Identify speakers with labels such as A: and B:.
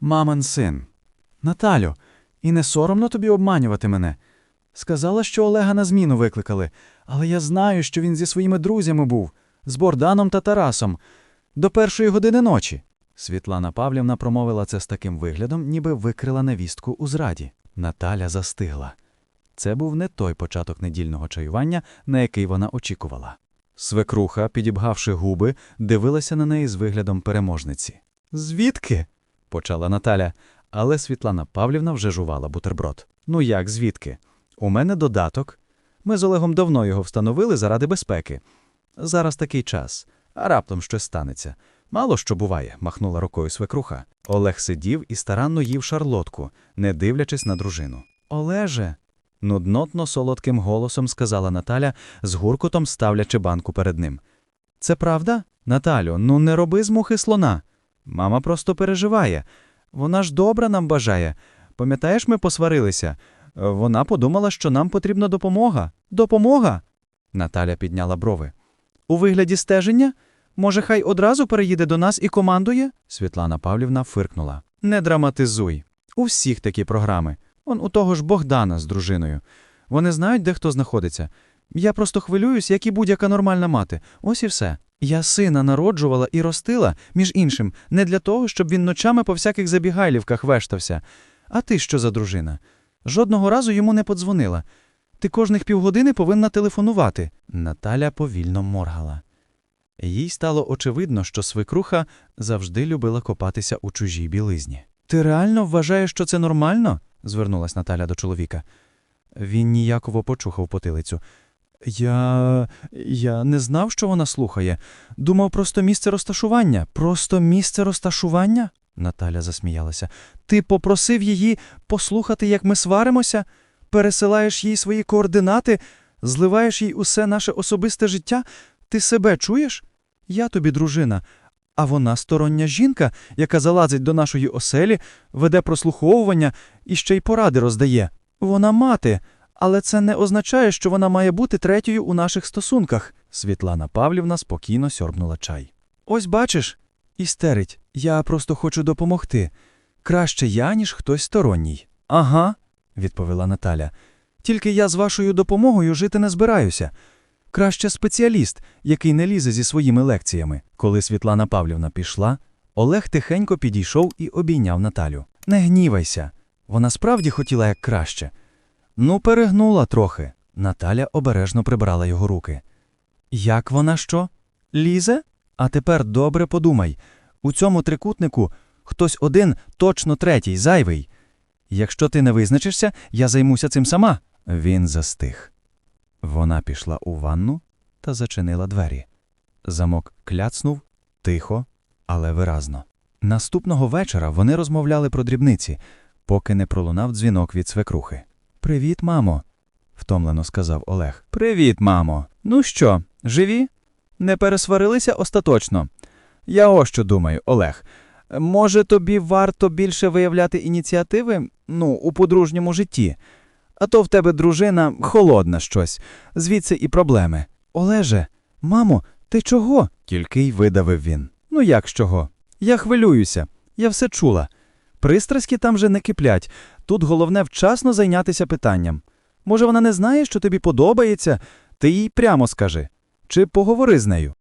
A: Мамин син. Наталю, і не соромно тобі обманювати мене. Сказала, що Олега на зміну викликали, але я знаю, що він зі своїми друзями був, з Богданом та Тарасом, до першої години ночі. Світлана Павлівна промовила це з таким виглядом, ніби викрила невістку у зраді. Наталя застигла. Це був не той початок недільного чаювання, на який вона очікувала. Свекруха, підібгавши губи, дивилася на неї з виглядом переможниці. Звідки? Почала Наталя, але Світлана Павлівна вже жувала бутерброд. Ну як, звідки? У мене додаток. Ми з Олегом давно його встановили заради безпеки. Зараз такий час, а раптом щось станеться. Мало що буває, махнула рукою свекруха. Олег сидів і старанно їв шарлотку, не дивлячись на дружину. Олеже. нуднотно солодким голосом сказала Наталя, з гуркотом ставлячи банку перед ним. Це правда? Наталю, ну не роби з мухи слона. Мама просто переживає. Вона ж добра нам бажає. Пам'ятаєш, ми посварилися. Вона подумала, що нам потрібна допомога. Допомога? Наталя підняла брови. У вигляді стеження? Може, хай одразу переїде до нас і командує? Світлана Павлівна фиркнула. Не драматизуй. У всіх такі програми. Он у того ж Богдана з дружиною. Вони знають, де хто знаходиться. Я просто хвилююсь, як і будь-яка нормальна мати. Ось і все. Я сина народжувала і ростила, між іншим, не для того, щоб він ночами по всяких забігайлівках вештався. А ти що за дружина? Жодного разу йому не подзвонила. Ти кожних півгодини повинна телефонувати. Наталя повільно моргала. Їй стало очевидно, що свекруха завжди любила копатися у чужій білизні. Ти реально вважаєш, що це нормально? звернулась Наталя до чоловіка. Він ніяково почухав потилицю. Я. я не знав, що вона слухає. Думав просто місце розташування. Просто місце розташування? Наталя засміялася. Ти попросив її послухати, як ми сваримося? Пересилаєш їй свої координати, зливаєш їй усе наше особисте життя? Ти себе чуєш? Я тобі дружина, а вона стороння жінка, яка залазить до нашої оселі, веде прослуховування і ще й поради роздає. Вона мати, але це не означає, що вона має бути третьою у наших стосунках. Світлана Павлівна спокійно сьорбнула чай. Ось бачиш, істерить, я просто хочу допомогти. Краще я, ніж хтось сторонній. Ага, відповіла Наталя. Тільки я з вашою допомогою жити не збираюся. Краще спеціаліст, який не лізе зі своїми лекціями. Коли Світлана Павлівна пішла, Олег тихенько підійшов і обійняв Наталю. Не гнівайся. Вона справді хотіла як краще. Ну, перегнула трохи. Наталя обережно прибрала його руки. Як вона що? Лізе? А тепер добре подумай. У цьому трикутнику хтось один, точно третій, зайвий. Якщо ти не визначишся, я займуся цим сама. Він застиг. Вона пішла у ванну та зачинила двері. Замок кляцнув тихо, але виразно. Наступного вечора вони розмовляли про дрібниці, поки не пролунав дзвінок від свекрухи. Привіт, мамо, втомлено сказав Олег. Привіт, мамо. Ну що, живі? Не пересварилися остаточно. Я ось що думаю, Олег. Може, тобі варто більше виявляти ініціативи, ну, у подружньому житті. А то в тебе дружина холодна щось, звідси і проблеми. Олеже, мамо, ти чого? Тільки й видавив він. Ну як чого? Я хвилююся, я все чула. Пристраські там вже не киплять. Тут головне вчасно зайнятися питанням. Може, вона не знає, що тобі подобається, ти їй прямо скажи. Чи поговори з нею.